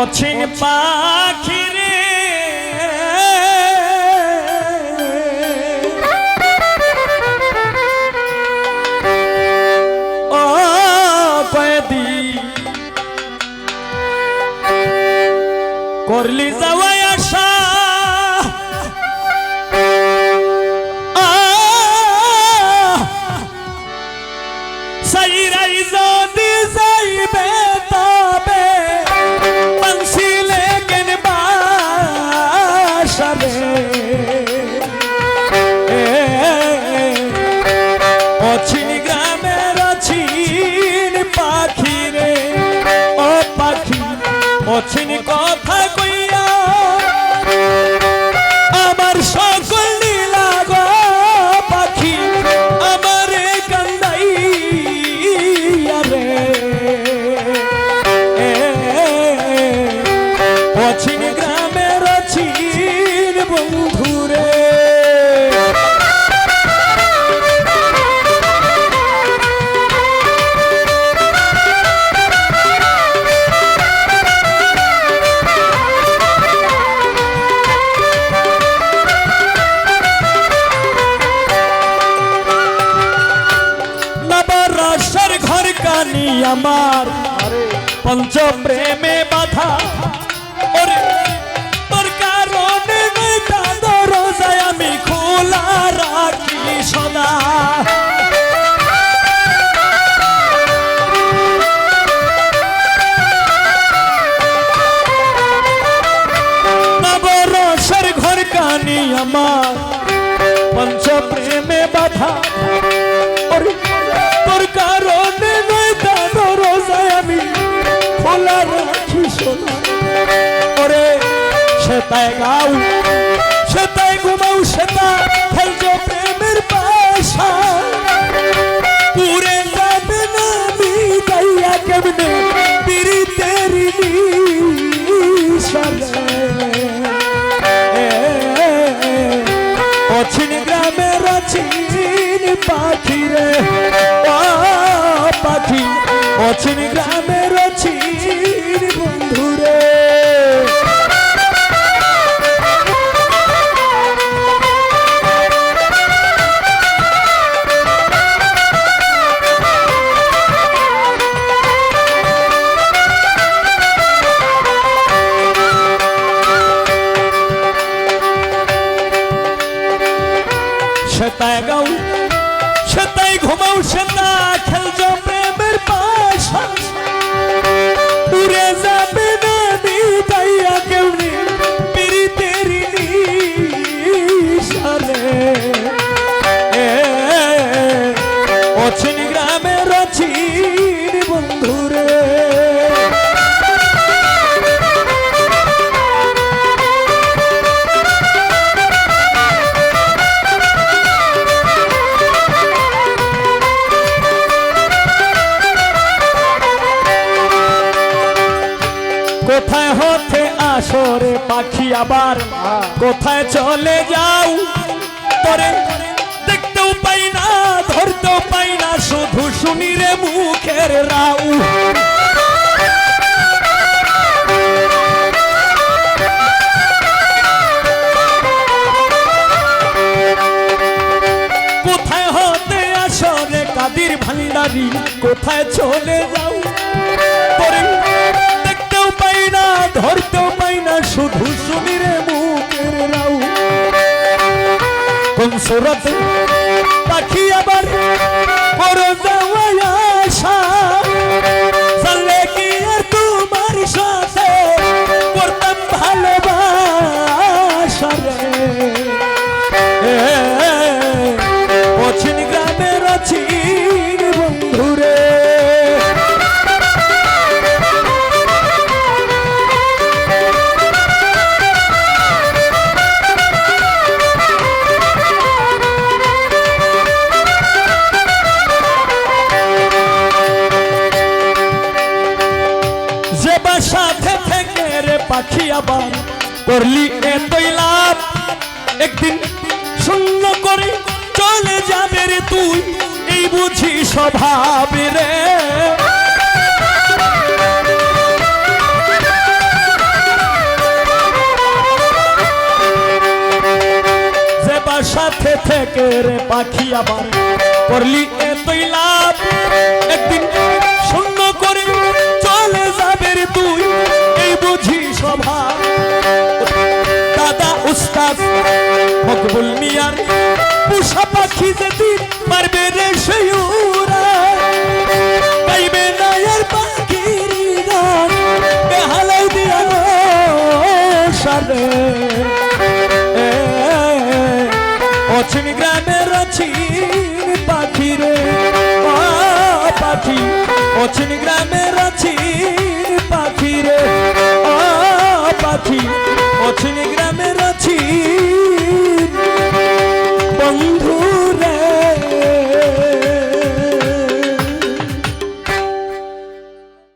অছিন পাখি রে ও কয়েদি করলি যাওয়াই আশা। সাইরাই যদি যাইবে অছিন গ্রামের অছিন বন্ধুরে। ঘর কানি আমার। পঞ্চ প্রেমে বাধা। নবরসের কানি আমার পঞ্চ প্রেমে বাধা তোর কারণে নয় দানো রোজায় আমি খোলা রাখি সোনা। ওরে সেতায় গাও সেতায় ঘুমাও পাখি রে পাখি অছিন গ্রামের অছিন বন্ধু রে সেতায় গাও সেতাই কোথায় হতে আসরে পাখি আবার? কোথায় চলে যাও? পরে দেখতেও পাই না, ধরতেও পাই না, শুধু শুনি রে মুখের রাউ। কোথায় হতে আসরে কাদির ভান্ডারি? কোথায় চলে যাও? সুরত পাখি আবার বড় যাওয়ায় আশা চলে কি আর তোমার সাথে করতাম ভালোবাসা রে অছিন গ্রামের অছিন আবার করলি এতই লাভ। একদিন শূন্য করে চলে যাবে রে তুই, এই বুঝি স্বভাব রে। সাথে থেকে রে পাখি আবার করলি এ মকবুল মিয়ার পুষা পাখি যেদিন মারবে রে সেই উড়াল। না আর পাখির গান বেহালাই দিয়া সারে। অচিন গ্রামের অচিন পাখি রে। পাখি, অচিন গ্রামের